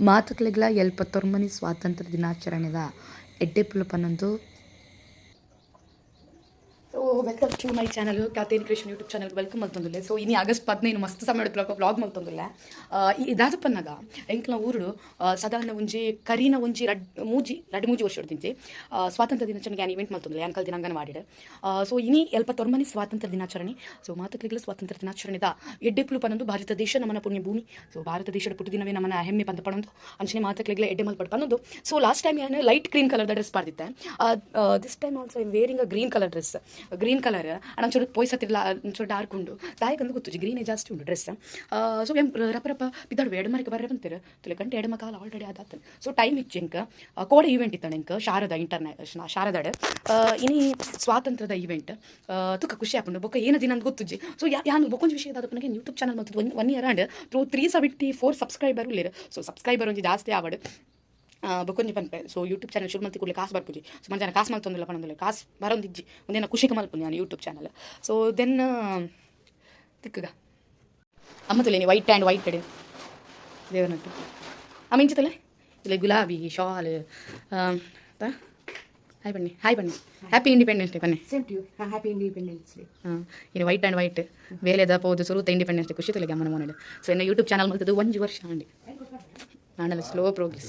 ಮಾತುಕಲೆಗಳ ಎಲ್ಪತ್ತೊರ್ಮನಿ ಸ್ವಾತಂತ್ರ್ಯ ದಿನಾಚರಣೆದ ಎಡ್ಡೆ so welcome to my channel ಕ್ಯಾತೇನ್ Krishna YouTube channel welcome ಮಲ್ತೊಂದುಲ್ಲೆ. ಸೊ ಇನ್ನು ಆಗಸ್ಟ್ ಪದಿನೈದು ಮಸ್ತ್ ಸಮಯ ಹಿಡಿದ್ಲಕ ವ್ಲಾಗ್ ಮಲ್ತೊಂದುಲ್ಲೆ. ಇದಾದ ಪನ್ನಾಗ ಎಂಕ್ಲ ಊರು ಸಾಧಾರಣ ಒಂಜಿ ಕರಿನ ಒಂಜಿ ರಡ್, ಮೂಜಿ ರಡ್ ಮೂಜಿ ವರ್ಷ ಹಿಡ್ದಿಂಚಿ ಸ್ವಾತಂತ್ರ್ಯ ದಿನಾಚರಣೆಗೆ ಏನು ಇವೆಂಟ್ ಮಾಡ್ತಂದಿಲ್ಲ ಅಂಕಲ್ ದಿನ ಅಂಗನವಾಡಿಡ್ ಸೊ ಇನಿ ಎಲ್ಪ ತೊರ್ಮನಿ ಸ್ವಾತಂತ್ರ್ಯ ದಿನಾಚರಣೆ. ಸೊ ಮಾತುಕಲಿಗಳ ಸ್ವಾತಂತ್ರ್ಯ ದಿನಾಚರಣೆದ ಎಡ್ಡೆಕ್ಲು ಪನ್ನೊಂದು ಭಾರತ ದೇಶ ನಮ್ಮನ ಪುಣ್ಯ ಭೂಮಿ. ಸೊ ಭಾರತ ದೇಶದ ಪುಟ್ಟ ದಿನವೇ ನಮ್ಮನ ಹೆಮ್ಮೆ ಪಂದ ಪಡೊಂದು. ಅಂಚನೆ ಮಾತುಕಲಿಗಳ ಎಡ್ಡೆ ಮಲ್ಪಡ್ ಪನ್ನೊಂದು ಸೊ ಲಾಸ್ಟ್ ಟೈಮ್ ಏನು light green colour dress ಪಾಡ್ದಿತ್ತೆ. This time also I wearing a green colour dress green colour and ಒಂಚೂರು ಪೊಯ್ಸ್ ಹತ್ತಿರಲ್ಲ ಒಂಚೂರು ಡಾರ್ಕ್ ಉಂಡು. ತಾಯಿಗಂದು ಗೊತ್ತು ಗ್ರೀನೇ ಜಾಸ್ತಿ ಉಂಡು ಡ್ರೆಸ್ ಸೊ ಎಂ ರಪ್ಪ ರಪ್ಪ ಬಿದ್ದಾಡು ಎಡಮರಿಗೆ ಬರ್ರೆ ಬಂತೀರ. ತುಲೆ ಗಂಟೆ ಎರಡು ಮಕಾಲ ಆಲ್ರೆಡಿ ಅದಾತ ಸೊ ಟೈಮ್ ಇಚ್ಚು ಎಂಕ. ಕೋಡೆ ಈವೆಂಟ್ ಇತ್ತು ಎಂಕ, ಶಾರದ ಇಂಟರ್ನ್ಯಾಷನಲ್ ಶಾರದಾಡ್. ಇನಿ ಸ್ವಾತಂತ್ರ್ಯದ ಈವೆಂಟ್ ತುಕ ಖುಷಿ ಹಾಕೊಂಡು ಬೊಕ್ಕ ಏನ ದಿನ ಅಂತ ಗೊತ್ತುಜ್ಜಿ. ಸೊ ಯಾನು ಬೊಕೊಂಜ್ ವಿಷಯ ಅದಾದ ನನಗೆ ಯೂಟ್ಯೂಬ್ ಚಾನಲ್ ಮತ್ತು one one year and through three seventy four subscriber ಇಲ್ಲಿರು so subscriber ಒಂದು ಜಾಸ್ತಿ ಆವಡ್. ಬಕೊಂಜಿ ಪನ್ಪೆ. ಸೊ ಯೂಟ್ಯೂಬ್ ಚಾನಲ್ ಶುರು ಮಲ್ತಿ ಕೂಡಲೇ ಕಾಸು ಬರ್ಪುಜಿ. ಸೊ ಜನ ಕಾಸು ಮಲ್ತೊಂದಿಲ್ಲ ಪಣಂದಿಲ್ಲ ಕಾಸು ಬರೋಂದಿಜ್ಜಿ. ಒಂದೇನ ಖುಷಿಗೆ ಮಲ್ಪುನಿ ನಾನು ಯೂಟ್ಯೂಬ್ ಚಾನಲ್ ಸೊ ದೆನ್ ತಿಕ್ಕಗ ಅಮ್ಮ ತುಲೆ ನೀ ವೈಟ್ ಆ್ಯಂಡ್ ವೈಟ್ ಕಡೆ ದೇವನಟ್ಟು ಅಮ್ಮ ಇಂಚಿತಲೆ? ಇಲ್ಲ ಗುಲಾಬಿ ಶಾಲ್ ಹಾಯ್ ಬನ್ನಿ. ಹಾಯ್ ಬನ್ನಿ. ಹ್ಯಾಪಿ ಇಂಡಿಪೆಂಡೆನ್ಸ್ ಡೇ ಬನ್ನಿ. Same to you happy independence day. ಹಾಂ ಇದು ವೈಟ್ ಆ್ಯಂಡ್ ವೈಟ್ ಬೇಲೆದ ಪೋದು ಸುರುತ ಇಂಡಿಪೆಂಡೆನ್ಸ್ ಡೇ ಖುಷಿ ತಲೆ ಅಮ್ಮನ ಮೋನಡೆ ಸೊ ಇನ್ನು ಯೂಟ್ಯೂಬ್ ಚಾನಲ್ ಮಲ್ತದ್ದು ಒಂಜಿ ವರ್ಷ ಅಂಡಿ ನಾನೆಲ್ಲ ಸ್ಲೋ ಪ್ರೋಗ್ರೆಸ್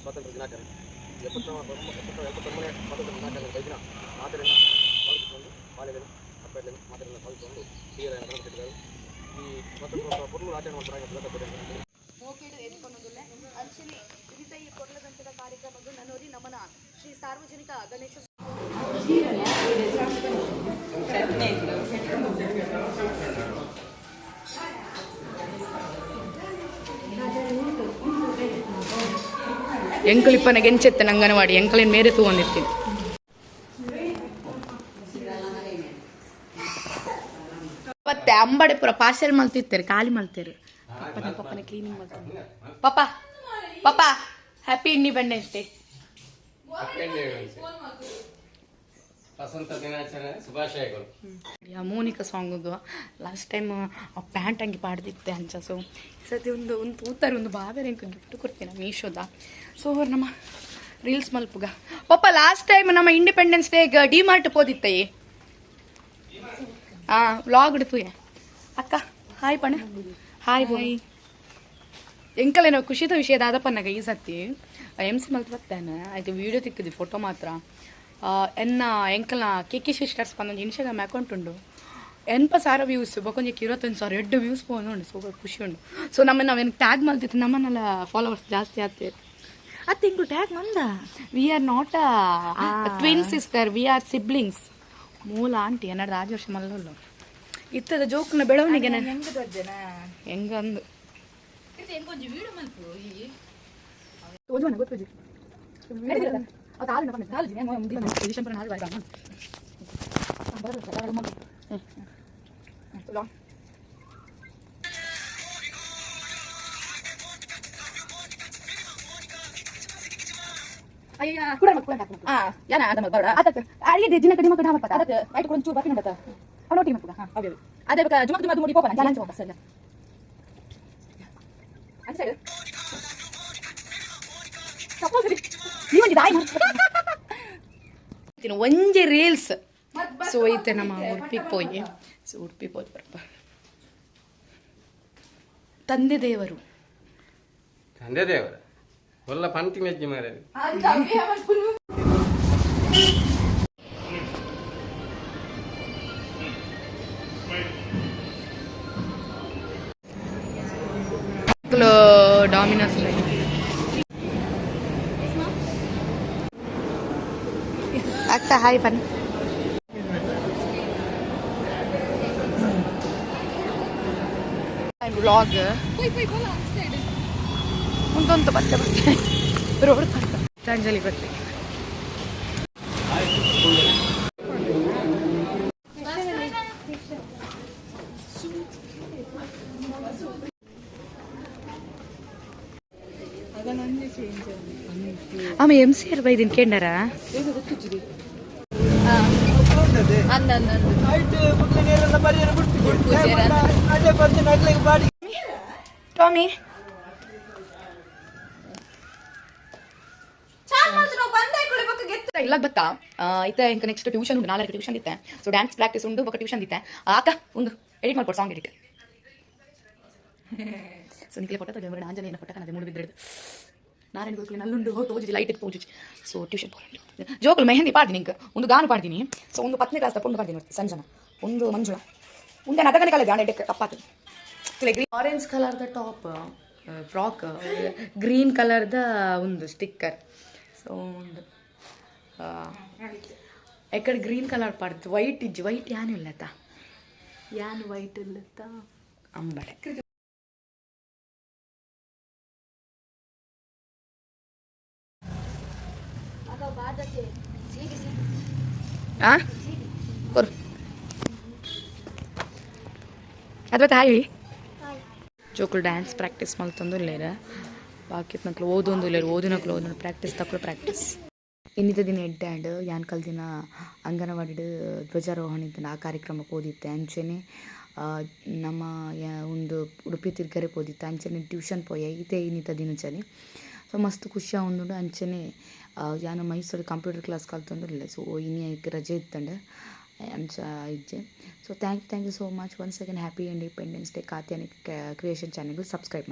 ಸ್ವಾತಂತ್ರ್ಯ ದಿನಾಚರಣೆ. ಎಪ್ಪತ್ತೊ ಎಪ್ಪತ್ತೊಂಬನೇ ಸ್ವಾತಂತ್ರ್ಯ ದಿನಾಚರಣೆ ಬೈದಿನ ಮಾತೆರೆಯನ್ನು ಪಾಲಿಸಿಕೊಂಡು ಬಾಲ್ಯದಲ್ಲಿ ಹಬ್ಬದಲ್ಲಿ ಮಾತೆರೆಯನ್ನು ಪಾಲಿಸಿಕೊಂಡು ಹಿರಿಯರ ಕರೆದುಕೊಂಡಿದ್ದಾರೆ ಈ ಸ್ವಾತಂತ್ರ್ಯ ಪೂರ್ವ ಆಚರಣೆ ಮಾಡ್ತಾರೆ ಮೋಕೆಡ್ ಎತ್ಕೊಂಡೊಂದುಲ್ಲೆ ಅಂಚನೆ ವಿವಿಧ ಈ ಕೊರ್ಲದಂತದ ಕಾರ್ಯಕ್ರಮಗಳು ನನ್ನೋರಿ ನಮನ. ಶ್ರೀ ಸಾರ್ವಜನಿಕ ಗಣೇಶ ಎಂಕಲಿಪ್ಪನ ಗೆಂಚೆತ್ತೆ ಅಂಗನವಾಡಿ ಎಂಕಲಿನ ಮೇರೆ ತಗೊಂಡಿರ್ತೀನಿ. ಮತ್ತೆ ಅಂಬಡೆ ಪುರ ಪಾರ್ಸೆಲ್ ಮಲ್ತಿರ್ತಾರೆ ಖಾಲಿ ಮಲ್ತಾರೆ ಪಪ್ಪನ ಪಪ್ಪನ ಕ್ಲೀನಿಂಗ್ ಮಾಡ್ತಾರೆ ಪಪ್ಪ ಪಪ್ಪ ಹ್ಯಾಪಿ ಇಂಡಿಪೆಂಡೆನ್ಸ್ ಡೇ ವಸಂತ ದಿನಾಚರಣೆ ಶುಭಾಶಯಗಳು. ಮೋನಿಕಾ ಸಾಂಗದು ಲಾಸ್ಟ್ ಟೈಮ್ ಆ ಪ್ಯಾಂಟ್ ಹಂಗೆ ಪಾಡ್ದಿತ್ತೆ ಅಂಚ. ಸೊ ಸತಿ ಒಂದು ಒಂದು ತೂತಾರೆ ಒಂದು ಇಂಕ ಗಿಫ್ಟ್ ಕೊಡ್ತೀನಿ ಮೀಶೋದ ಸೊ ನಮ್ಮ ರೀಲ್ಸ್ ಮಲ್ಪುಗ. ಪಪ್ಪ ಲಾಸ್ಟ್ ಟೈಮ್ ನಮ್ಮ ಇಂಡಿಪೆಂಡೆನ್ಸ್ ಡಿ ಮಾರ್ಟ್ ಪೋದಿತ್ತೆ ಹಾಂ ವ್ಲಾಗ್ ಇಡ್ತುಯೆ ಅಕ್ಕ ಹಾಯ್ ಪಣ. ಹಾಯ್ ಬಾಯ್ ಎಂಕಲೇನೋ ಖುಷಿದ ವಿಷಯದ ಆದಪ್ಪನಾಗ ಈ ಸತಿ ಎಂ ಸಿ ಮಲ್ಪ ಬರ್ತಾನೆ. ಆಯ್ತು ವೀಡಿಯೋ ತಿಕ್ಕಿದ್ವಿ ಫೋಟೋ ಮಾತ್ರ. ಆ, ಎನ್ನ ಎಂಕಲ್ನ ಕೆ ಕೆ ಸಿಸ್ಟರ್ಸ್ ಪಂದೊಂದು ಇನ್ಸ್ಟಾಗ್ರಾಮ್ ಅಕೌಂಟ್ ಉಂಡು ಎನ್ಪ ಸಾರ ವ್ಯೂಸ್ ಬೊಕೊಂಜಿ ಇರುವತ್ತೊಂದು ಸಾವಿರ ಎರಡು ವ್ಯೂಸ್ ಪೋನು ಉಂಡು ಸೊ ಖುಷಿ ಉಂಡು ಸೊ ನಮ್ಮ ನಾವೇನು ಟ್ಯಾಗ್ ಮಾಡ್ತಿತ್ತು ನಮ್ಮನ್ನೆಲ್ಲ ಫಾಲೋವರ್ಸ್ ಜಾಸ್ತಿ ಆಗ್ತಿತ್ತು ಅದು ತಿಂಗು tag Nanda we are not twin sister we are siblings ಮೂಲ ಆಂಟಿ ಏನಾದ್ರು ರಾಜ ವರ್ಷ ಮಲ್ಲಲ್ಲ ಇತ್ತದ ಜೋಕ್ನ ಬೆಳವಣಿಗೆ ಹೆಂಗಂದು ಓಜೋನ ಗೊತ್ತುಜಿ ಅದು ಹಾಲು ನಮಗೆ ಹಾಲು ಜಿನೆ ಮುಂದಿನ ವಿಷಂಪರ ಹಾಲು ಬಾಯ್ಗ ಬರೋದು ಮಗ ಹ್ಞೂ ಅಯ್ಯ ಕೂಡ ಮಕ್ಕಳು ಆ ಯಾನ ಅದ ಮಗ ಬಡ ಅದಕ್ಕೆ ಅಡಿಗೆ ದಿನ ಕಡಿಮೆ ಕಡಿಮೆ ಮಾಡ್ತಾ ಅದಕ್ಕೆ ಐಟ್ ಕೊಂಚೂರು ಬಾಕಿ ನೋಡತ್ತ ಅವನೊಟ್ಟಿಗೆ ಮಕ್ಕಳು ಹಾಂ ಹೌದು ಅದೇ ಬೇಕಾ ಜುಮಕ್ ಜುಮಕ್ ಮುಡಿ ಪೋಪನ ಜಾಲ ಹೋಗ ಸರ್ ಅದು ಸರ್ ನೀವೊಂದು ದಾಯಿ ಮಾಡ್ತೀನಿ ಒಂಜಿ ರೀಲ್ಸ್ ಸೊ ಐತೆ ನಮ್ಮ ಉಡುಪಿಗೆ ಪೋಯಿ. ಸೊ ಉಡುಪಿಗೆ ಹೋಗಿ ಬರ್ಬ ತಂದೆ ದೇವರು. ತಂದೆ ದೇವರ? ಒಲ್ಲ ಪಂತಿ ಮೆಜ್ಜಿ ಮಾರೇದು ಡಾಮಿನೋಸ್ ಅಕ್ಕ ಹಾಯ್ ಬನ್ ವ್ಲಾಗ್ ಮುಂದೊಂದು ಬರ್ತೆ ಬರ್ತೆ ರೋಡ್ ಅಂತ ಗೀತಾಂಜಲಿ ಬರ್ತೆ ఆమె ఎంసీఆర్ బై దీనికి ಬಂದದ್ದು ಆಯ್ತು ಮುಟ್ಲ ನೀರೆಲ್ಲ ಪರಿಹಾರ ಬಿಡ್ತೀವಿ ಅದೇ ಬಂದು ನಡ್ಲಿಕ್ಕೆ ಬಾಡಿ ಟಾಮಿ ಇಲ್ಲ ಗೊತ್ತಾ ಇತ್ತೆ ಇಂಕ ನೆಕ್ಸ್ಟ್ ಟ್ಯೂಷನ್ ಉಂಟು ನಾಲ್ಕು ಟ್ಯೂಷನ್ ಇತ್ತೆ ಸೊ ಡ್ಯಾನ್ಸ್ ಪ್ರಾಕ್ಟೀಸ್ ಉಂಟು ಬೊಕ್ಕ ಟ್ಯೂಷನ್ ಇತ್ತೆ ಆಕ ಒಂದು ಎಡಿಟ್ ಮಾಡ್ಕೊಡು ಸಾಂಗ್ ಎಡಿಟ್ ಸೊ ನಿಕ್ಲೆ ಫೋಟೋ ತಗೊಂಡು ಆಂಜನೇಯನ ಫೋಟೋ ಕನ್ನಡ ಮೂರು ಬಿದ್ದಿರೋದು ನಾರಾಯಣ ಗೋಕುಲಿ ನಲ್ಲುಂಡು ಹೋಗಿ ತೋಜಿ ಲೈಟ್ ಇಟ್ಟು ತೋಜಿ ಸೊ ಟ್ಯೂಷನ್ ಪೋರಂಡು ಜೋಕುಲು ಮೆಹಂದಿ ಪಾಡ್ತೀನಿ ಇಂಕ ಒಂದು ಗಾನು ಪಾಡ್ತೀನಿ. ಸೊ ಒಂದು ಪತ್ನಿ ಕ್ಲಾಸ್ ತಪ್ಪೊಂದು ಪಾಡ್ತೀನಿ ನೋಡಿ ಸಂಜನ ಒಂದು ಮಂಜುಳ. ಮುಂದೆ ನದಗನೆ ಕಲೆ ಆನೆ ಎಡ್ಡೆ ಕಪ್ಪಾತು. ಆರೆಂಜ್ ಕಲರ್ದ ಟಾಪ್ ಫ್ರಾಕ್ ಗ್ರೀನ್ ಕಲರ್ದ ಒಂದು ಸ್ಟಿಕ್ಕರ್ ಸೊ ಒಂದು ಎಕಡೆ ಗ್ರೀನ್ ಕಲರ್ ಪಾಡ್ತು. ವೈಟ್ ಇಜ್ಜಿ. ವೈಟ್ ಯಾನು ಇಲ್ಲತ್ತ? ಯಾನು ವೈಟ್ ಇಲ್ಲತ್ತ? ಅಂಬಡೆ ಅದ್ವತ್ತು ಹಾಯ್ ಹೇಳಿ ಜೋಕುಲು ಡ್ಯಾನ್ಸ್ ಪ್ರಾಕ್ಟೀಸ್ ಮಲ್ತೊಂದು ಇಲ್ಲೇರ ಬಾಕಿ ನಕ್ಲು ಓದೊಂದು ಇಲ್ಲ ಓದಿನಕ್ಲು ಓದೊಂದು ಪ್ರಾಕ್ಟೀಸ್ ತಕ್ಕಲು ಪ್ರಾಕ್ಟೀಸ್ ಇನ್ನಿತ ದಿನ ಎಡ್ಡ್ಯಾಂಡ್ ಯಾನ್ಕಲ್ ದಿನ ಅಂಗನವಾಡಿ ಧ್ವಜಾರೋಹಣ ಇದ್ದ ಆ ಕಾರ್ಯಕ್ರಮಕ್ಕೆ ಓದಿತ್ತೆ ಅಂಚೆನೆ ನಮ್ಮ ಒಂದು ಉಡುಪಿ ತಿರ್ಗರೆ ಓದಿತ್ತೆ ಅಂಚೆನೆ ಟ್ಯೂಷನ್ ಪೋಯ, ಇದೆ ಇನ್ನಿತ ದಿನಚರಿ ಸೊ ಮಸ್ತ್ ಖುಷಿ ಆವೊಂದುಂಡು ಅಂಚನೆ ಯಾನು ಮೈಸೂರು ಕಂಪ್ಯೂಟರ್ ಕ್ಲಾಸ್ ಕಲ್ತೊಂದುಲ್ಲೆ ಸೊ ಇನಿ ಐಕ್ ರಜೆ ಇತ್ತಂಡ ಅಂಚ ಇಜ್ಜೆ so thank you thank you so much once again happy independence day ಖಾತ್ಯಾನಿ creation ಚಾನಲ್ಗೆ ಸಬ್ಸ್ಕ್ರೈಬ್